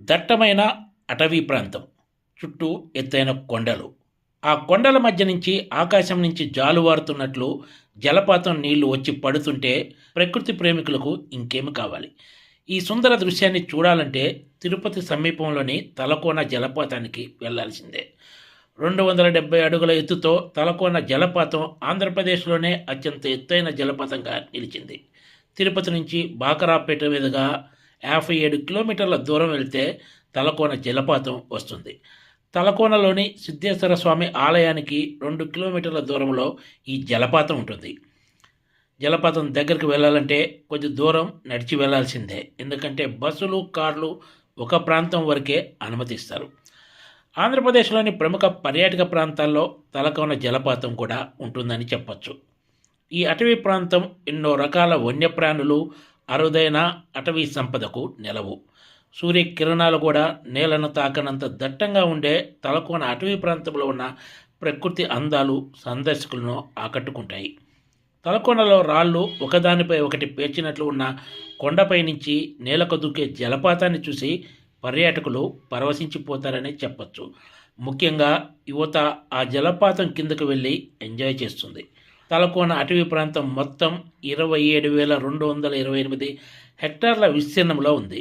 దట్టమైన అటవీ ప్రాంతం. చుట్టూ ఎత్తైన కొండలు. ఆ కొండల మధ్య నుంచి ఆకాశం నుంచి జాలువారుతున్నట్లు జలపాతం నీళ్ళు వచ్చి పడుతుంటే ప్రకృతి ప్రేమికులకు ఇంకేమి కావాలి? ఈ సుందర దృశ్యాన్ని చూడాలంటే తిరుపతి సమీపంలోని తలకోన జలపాతానికి వెళ్ళాల్సిందే రెండు వందల డెబ్బై అడుగుల ఎత్తుతో తలకోన జలపాతం ఆంధ్రప్రదేశ్లోనే అత్యంత ఎత్తైన జలపాతంగా నిలిచింది. తిరుపతి నుంచి బాకరాపేట మీదుగా యాభై ఏడు కిలోమీటర్ల దూరం వెళ్తే తలకోన జలపాతం వస్తుంది. తలకోనలోని సిద్ధేశ్వర స్వామి ఆలయానికి రెండు కిలోమీటర్ల దూరంలో ఈ జలపాతం ఉంటుంది. జలపాతం దగ్గరికి వెళ్ళాలంటే కొద్ది దూరం నడిచి వెళ్ళాల్సిందే. ఎందుకంటే బస్సులు కార్లు ఒక ప్రాంతం వరకే అనుమతిస్తారు. ఆంధ్రప్రదేశ్లోని ప్రముఖ పర్యాటక ప్రాంతాల్లో తలకోన జలపాతం కూడా ఉంటుందని చెప్పచ్చు. ఈ అటవీ ప్రాంతం ఎన్నో రకాల వన్యప్రాణులు అరుదైన అటవీ సంపదకు నెలవు. సూర్యకిరణాలు కూడా నేలను తాకనంత దట్టంగా ఉండే తలకోన అటవీ ప్రాంతంలో ఉన్న ప్రకృతి అందాలు సందర్శకులను ఆకట్టుకుంటాయి. తలకోనలో రాళ్ళు ఒకదానిపై ఒకటి పేర్చినట్లు ఉన్న కొండపై నుంచి నేలకు దూకే జలపాతాన్ని చూసి పర్యాటకులు పరవశించిపోతారని చెప్పచ్చు. ముఖ్యంగా యువత ఆ జలపాతం కిందకు వెళ్ళి ఎంజాయ్ చేస్తుంది. తలకోన అటవీ ప్రాంతం మొత్తం ఇరవై ఏడు వేల రెండు వందల ఇరవై ఎనిమిది హెక్టార్ల విస్తీర్ణంలో ఉంది.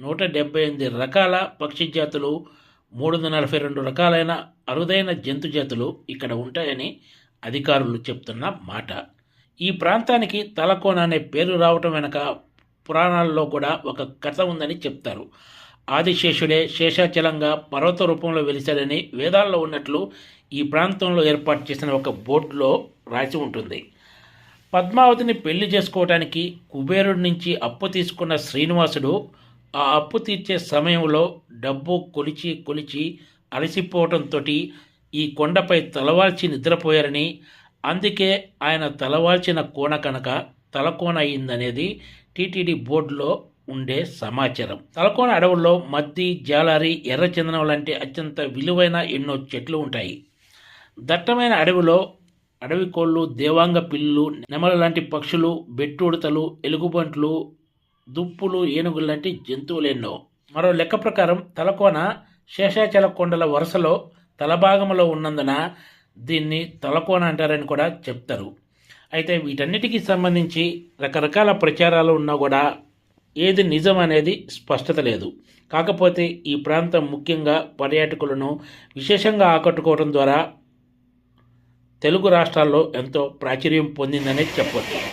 నూట డెబ్బై ఎనిమిది రకాల పక్షి జాతులు మూడు వందల నలభై రెండు రకాలైన అరుదైన జంతు జాతులు ఇక్కడ ఉంటాయని అధికారులు చెప్తున్న మాట. ఈ ప్రాంతానికి తలకోన అనే పేరు రావటం వెనక పురాణాల్లో కూడా ఒక కథ ఉందని చెప్తారు. ఆదిశేషుడే శేషాచలంగా పర్వత రూపంలో వెలిశాడని వేదాల్లో ఉన్నట్లు ఈ ప్రాంతంలో ఏర్పాటు చేసిన ఒక బోర్డులో రాసి ఉంటుంది. పద్మావతిని పెళ్ళి చేసుకోవటానికి కుబేరుడి నుంచి అప్పు తీసుకున్న శ్రీనివాసుడు ఆ అప్పు తీర్చే సమయంలో డబ్బు కొలిచి కొలిచి అలసిపోవటంతో ఈ కొండపై తలవాల్చి నిద్రపోయారని అందుకే ఆయన తలవాల్చిన కోణ కనుక తలకోన అయిందనేది టీటీడీ బోర్డులో ఉండే సమాచారం. తలకోన అడవుల్లో మద్ది జాలారి ఎర్రచందనం లాంటి అత్యంత విలువైన ఎన్నో చెట్లు ఉంటాయి. దట్టమైన అడవిలో అడవి కోళ్ళు దేవాంగ పిల్లులు నెమల లాంటి పక్షులు బెట్టుడతలు ఎలుగుబంట్లు దుప్పులు ఏనుగులు లాంటి జంతువులు ఎన్నో. మరో లెక్క ప్రకారం తలకోన శేషాచల కొండల వరుసలో తలభాగంలో ఉన్నందున దీన్ని తలకోన అంటారని కూడా చెప్తారు. అయితే వీటన్నిటికీ సంబంధించి రకరకాల ప్రచారాలు ఉన్నా కూడా ఏది నిజం అనేది స్పష్టత లేదు. కాకపోతే ఈ ప్రాంతం ముఖ్యంగా పర్యాటకులను విశేషంగా ఆకట్టుకోవడం ద్వారా తెలుగు రాష్ట్రాల్లో ఎంతో ప్రాచుర్యం పొందిందనే చెప్పొచ్చు.